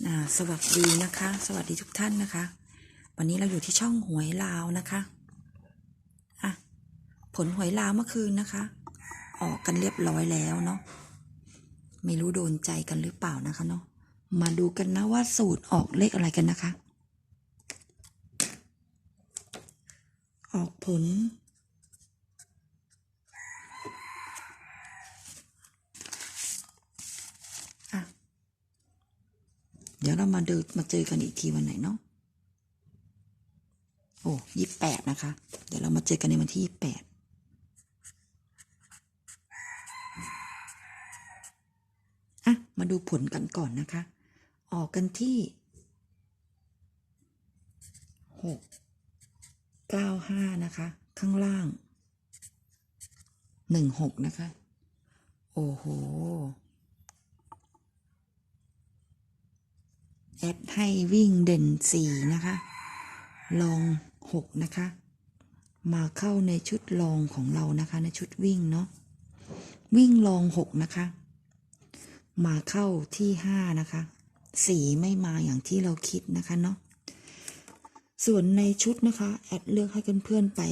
สวัสดีนะคะ สวัสดีทุกท่านนะคะ วันนี้เราอยู่ที่ช่องหวยลาวนะคะอะผลหวยลาวเมื่อคืนนะคะ ออกกันเรียบร้อยแล้วเนาะไม่รู้โดนใจกันหรือเปล่านะคะเนาะมาดูกันนะว่าสูตรออกเลขอะไรกันนะคะ ออกผล อะ เดี๋ยวเรามาดูมาเจอกันอีกทีวันไหนเนาะโอ้ยี่แปดนะคะ เดี๋ยวเรามาเจอกันในวันที่ยี่แปดอะ มาดูผลกันก่อนนะคะ ออกกันที่หกเก้าห้านะคะ ข้างล่างหนึ่งหกนะคะ โอ้โห แอดให้วิ่งเด่นสี่นะคะ ลองหกนะคะ มาเข้าในชุดลองของเรานะคะ ในชุดวิ่งเนาะ วิ่งลองหกนะคะ มาเข้าที่ห้านะคะ สี่ไม่มาอย่างที่เราคิดนะคะเนาะ ส่วนในชุดนะคะ แอดเลือกให้เพื่อนๆไป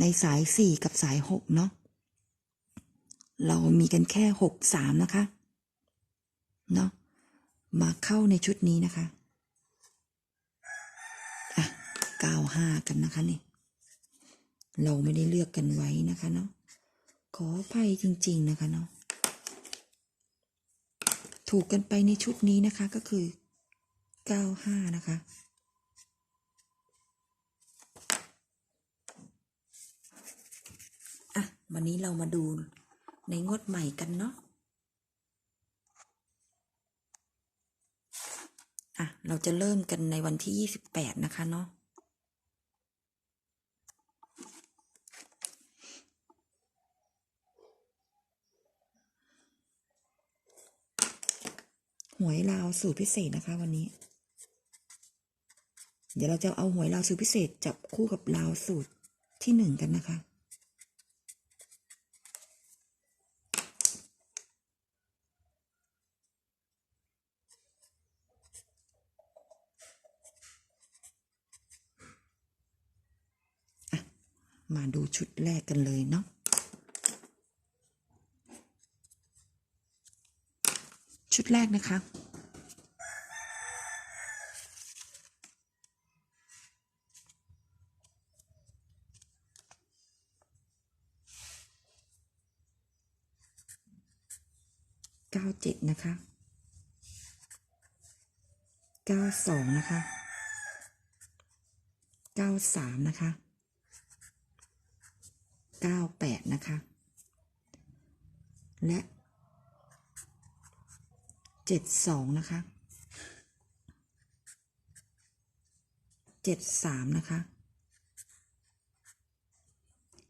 ในสายสี่กับสายหกเนาะ เรามีกันแค่หกสามนะคะ เนาะ มาเข้าในชุดนี้นะคะอะเก้าห้ากันนะคะนี่ เราไม่ได้เลือกกันไว้นะคะเนาะ ขออภัยจริง ๆ นะคะเนาะ ถูกกันไปในชุดนี้นะคะก็คือเก้าห้านะคะอะวันนี้เรามาดูในงวดใหม่กันเนาะ อะ เราจะเริ่มกันในวันที่ยี่สิบแปดนะคะเนาะหวยลาวสูตรพิเศษนะคะวันนี้ เดี๋ยวเราจะเอาหวยลาวสูตรพิเศษจับคู่กับลาวสูตรที่หนึ่งกันนะคะ มาดูชุดแรกกันเลยเนาะชุดแรกนะคะ เก้าเจ็ดนะคะ เก้าสองนะคะ เก้าสามนะคะ เก้าแปดนะคะ และเจ็ดสองนะคะเจ็ดสามนะคะ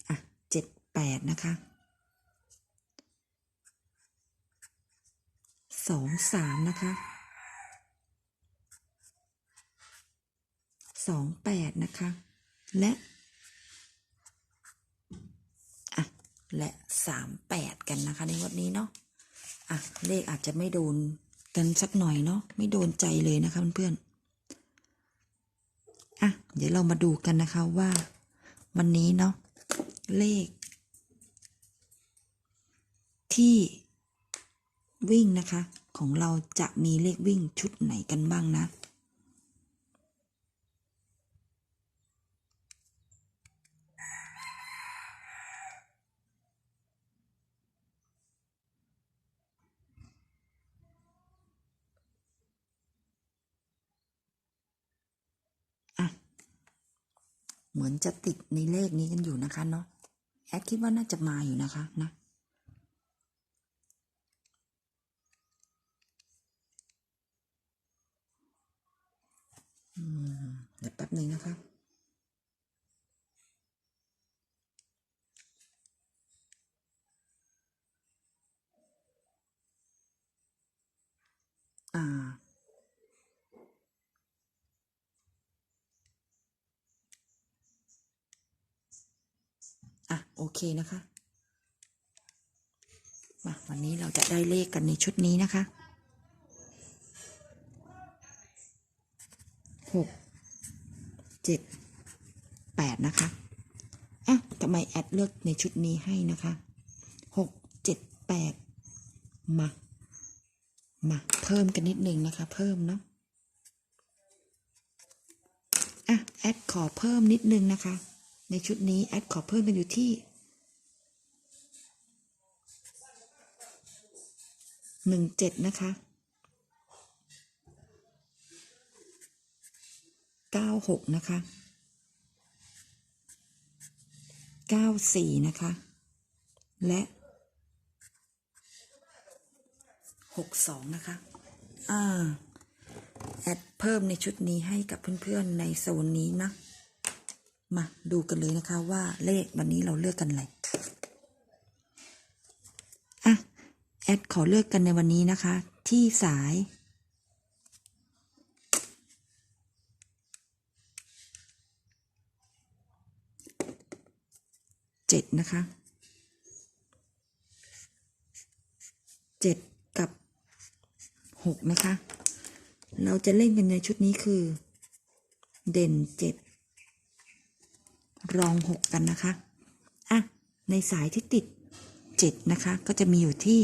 อะเจ็ดแปดนะคะสองสามนะคะสองแปดนะคะ และ อะ และสามแปดกันนะคะ ในวันนี้เนาะอะเลขอาจจะไม่โดนกันสักหน่อยเนาะไม่โดนใจเลยนะคะเพื่อนๆอะเดี๋ยวเรามาดูกันนะคะว่า วันนี้เนาะเลข ที่วิ่งนะคะ ของเราจะมีเลขวิ่งชุดไหนกันบ้างนะอะ เห มือนจะติดในเลขนี้กันอยู่นะคะเนาะแอดคิดว่าน่าจะมาอยู่นะคะนะเดี๋ยวแป๊บหนึ่งนะคะอ่า โอเคนะคะ มาวันนี้เราจะได้เลขกันในชุดนี้นะคะหกเจ็ดแปดนะคะอะทำไมแอดเลือกในชุดนี้ให้นะคะหกเจ็ดแปดมามาเพิ่มกันนิดนึงนะคะ เพิ่มเนาะอะแอดขอเพิ่มนิดนึงนะคะ ในชุดนี้แอดขอเพิ่มกันอยู่ที่ หนึ่งเจ็ดนะคะเก้าหกนะคะเก้าสี่นะคะ และหกสองนะคะ อ่า แอดเพิ่มในชุดนี้ให้กับเพื่อนๆในโซนนี้นะ มาดูกันเลยนะคะว่าเลขวันนี้เราเลือกกันอะไร อะ แอ ดขอเลือกกันในวันนี้นะคะ ที่สาย เจ็ดนะคะ เจ็ดกับหกนะคะ เราจะเล่นกันในชุดนี้คือ เด่นเจ็ดรองหกกันนะคะ อะ ในสายที่ติดเจ็ดนะคะ ก็จะมีอยู่ที่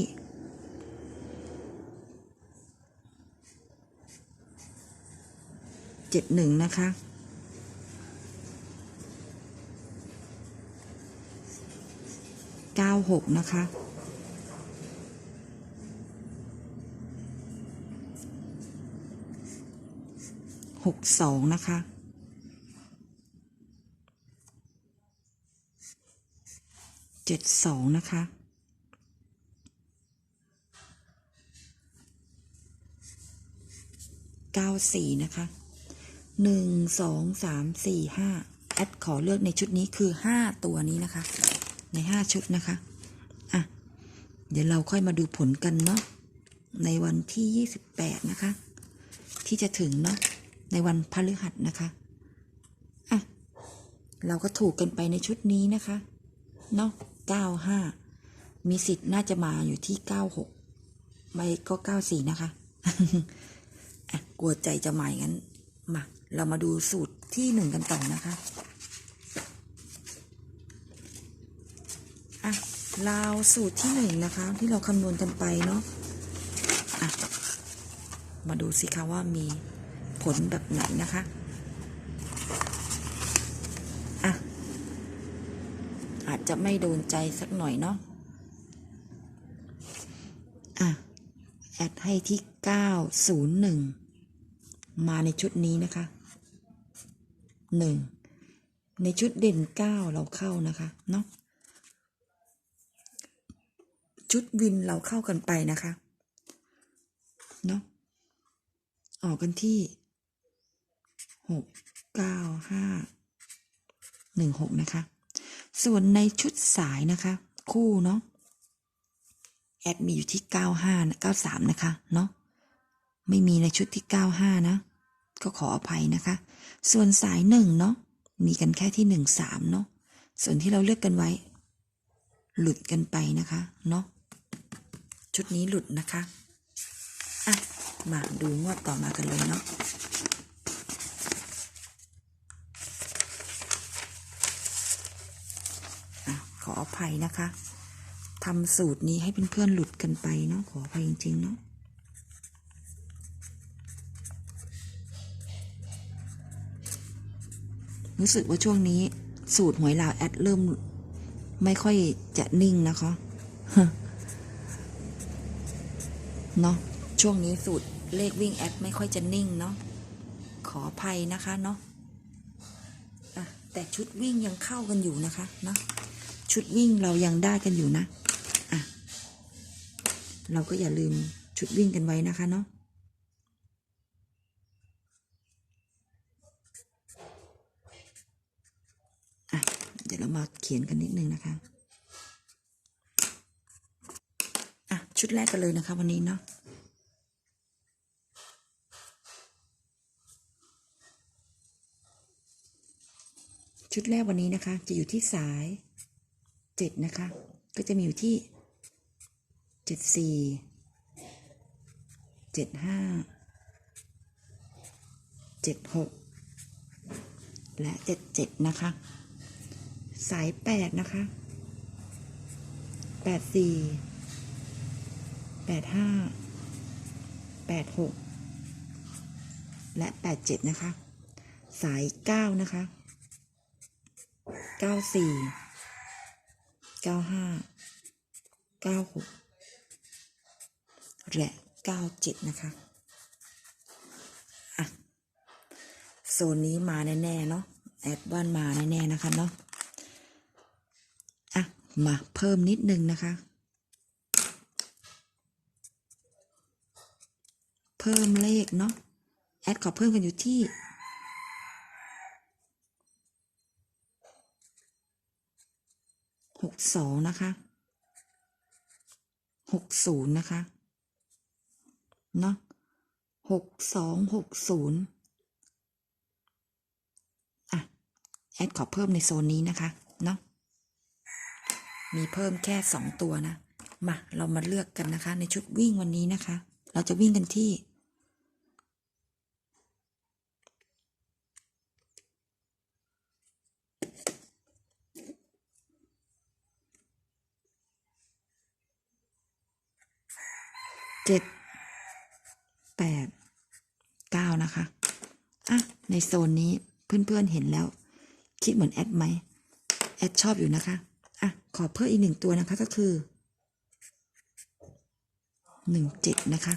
เจ็ดหนึ่งนะคะ เก้าหกนะคะ หกสองนะคะเจ็ดสองนะคะเก้าสี่นะคะ หนึ่งสองสามสี่ห้าแอดขอเลือกในชุดนี้คือห้าตัวนี้นะคะ ในห้าชุดนะคะอะเดี๋ยวเราค่อยมาดูผลกันเนาะในวันที่ยี่สิบแปดนะคะ ที่จะถึงเนาะในวันพฤหัสนะคะอะเราก็ถูกกันไปในชุดนี้นะคะเนาะเก้าห้ามีสิทธิ์น่าจะมาอยู่ที่เก้าหกไม่ก็เก้าสี่นะคะอะกลัวใจจะใหม่งั้นมา เรามาดูสูตรที่หนึ่งกันต่อนะคะอะลาวสูตรที่หนึ่งนะคะ ที่เราคำนวณกันไปเนาะอะมาดูสิคะว่ามีผลแบบไหนนะคะอะอาจจะไม่โดนใจสักหน่อยเนาะอะแอดให้ที่ 901 มาในชุดนี้นะคะ 1ในชุดเด่น9เราเข้านะคะเนาะชุดวินเราเข้ากันไปนะคะเนาะออกกันที่หกเก้าห้าหนึ่งหกนะคะ ส่วนในชุดสายนะคะ คู่เนาะแอดมีอยู่ที่เก้าห้าเก้าสามนะคะเนาะไม่มีในชุดที่เก้าห้านะ ก็ขออภัยนะคะ ส่วนสายหนึ่งเนาะมีกันแค่ที่หนึ่งสามเนาะส่วนที่เราเลือกกันไว้ หลุดกันไปนะคะเนาะชุดนี้หลุดนะคะอะมาดูงวดต่อมากันเลยเนาะอะขออภัยนะคะทำสูตรนี้ให้เพื่อนๆหลุดกันไปเนาะขออภัยจริงๆเนาะ รู้สึกว่าช่วงนี้ สูตรหวยลาวแอดเริ่ม ไม่ค่อยจะนิ่งนะคะเนาะช่วงนี้สูตรเลขวิ่งแอดไม่ค่อยจะนิ่งเนาะขออภัยนะคะเนาะะแต่ชุดวิ่งยังเข้ากันอยู่นะคะเนาะชุดวิ่งเรายังได้กันอยู่นะอะเราก็อย่าลืมชุดวิ่งกันไว้นะคะเนาะอะเดี๋ยวเรามาเขียนกันนิดนึงนะคะอะชุดแรกกันเลยนะคะ วันนี้เนาะชุดแรกวันนี้นะคะ จะอยู่ที่สายเจ็ดนะคะ ก็จะมีอยู่ที่เจ็ดสี่เจ็ดห้าเจ็ดหกและเจ็ดเจ็ดนะคะ สายแปดนะคะแปดสี่แปดห้าแปดหกและแปดเจ็ดนะคะ สายเก้านะคะเก้าสี่เก้าห้าเก้าหกและเก้าเจ็ดนะคะโซนนี้มาแน่ ๆ เนาะแอดบ้านมาแน่ ๆ นะคะเนาะอะ มาเพิ่มนิดนึงนะคะ เพิ่มเลขเนาะแอดขอเพิ่มกันอยู่ที่หกสองนะคะหกศูนย์นะคะเนาะหกสองหกศูนย์อะ แอดขอเพิ่มในโซนนี้นะคะ เนาะ มีเพิ่มแค่สองตัวนะ มา เรามาเลือกกันนะคะ ในชุดวิ่งวันนี้นะคะ เราจะวิ่งกันที่ เจ็ด แปด เก้านะคะ อะ ในโซนนี้เพื่อนๆเห็นแล้ว คิดเหมือนแอดไหม แอดชอบอยู่นะคะ อะ ขอเพิ่มอีกหนึ่งตัวนะคะก็คือหนึ่งเจ็ดนะคะ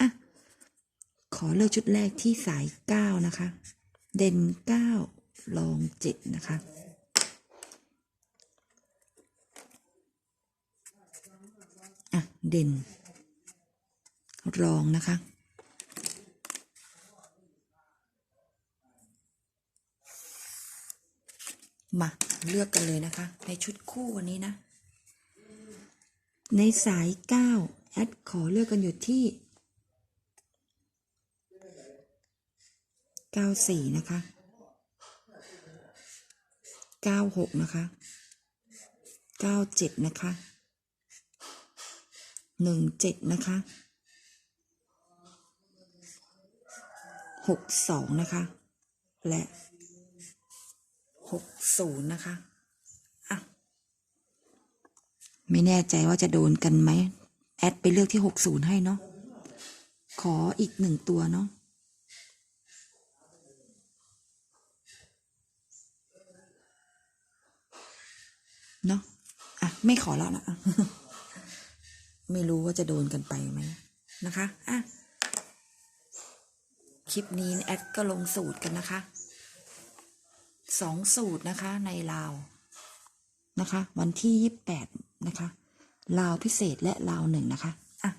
อะ ขอเลือกชุดแรกที่สายเก้านะคะ เด่นเก้าลองเจ็ดนะคะอะ เด่น รองนะคะมา เลือกกันเลยนะคะ ในชุดคู่วันนี้นะ ในสายเก้าแอดขอเลือกกันอยู่ที่เก้าสี่นะคะเก้าหกนะคะเก้าเจ็ดนะคะหนึ่งเจ็ดนะคะหกสองนะคะ และ หกศูนย์นะคะอะไม่แน่ใจว่าจะโดนกันไหม แอดไปเลือกที่หกศูนย์ให้เนาะ ขออีกหนึ่งตัวเนาะเนาะอะ ไม่ขอแล้วนะไม่รู้ว่าจะโดนกันไปไหมนะคะ อะ คลิปนี้แอดก็ลงสูตรกันนะคะ สองสูตรนะคะในลาวนะคะ วันที่ยี่แปดนะคะลาวพิเศษและลาวหนึ่งนะคะอะ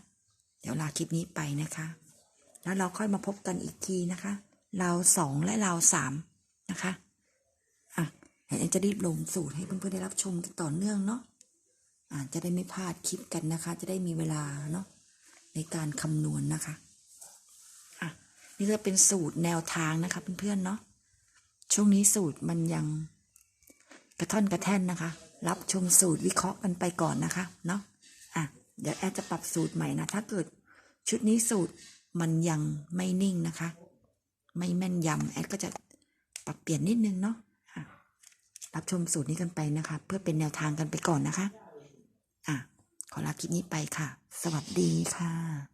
เดี๋ยวลาคลิปนี้ไปนะคะ แล้วเราค่อยมาพบกันอีกทีนะคะลาวสองและลาวสามนะคะอะเดี๋ยวจะรีบลงสูตรให้เพื่อนๆได้รับชมต่อเนื่องเนาะอ่าจะได้ไม่พลาดคลิปกันนะคะ จะได้มีเวลาเนาะในการคำนวณนะคะอะนี่ก็เป็นสูตรแนวทางนะคะเพื่อนๆเนาะ ช่วงนี้สูตรมันยังกระท่อนกระแท่นนะคะ รับชมสูตรวิเคราะห์กันไปก่อนนะคะเนาะอะเดี๋ยวแอดจะปรับสูตรใหม่นะ ถ้าเกิดชุดนี้สูตรมันยังไม่นิ่งนะคะ ไม่แม่นยำแอดก็จะปรับเปลี่ยนนิดนึงเนาะอะรับชมสูตรนี้กันไปนะคะ เพื่อเป็นแนวทางกันไปก่อนนะคะ อะ ขอลาคลิปนี้ไปค่ะ สวัสดีค่ะ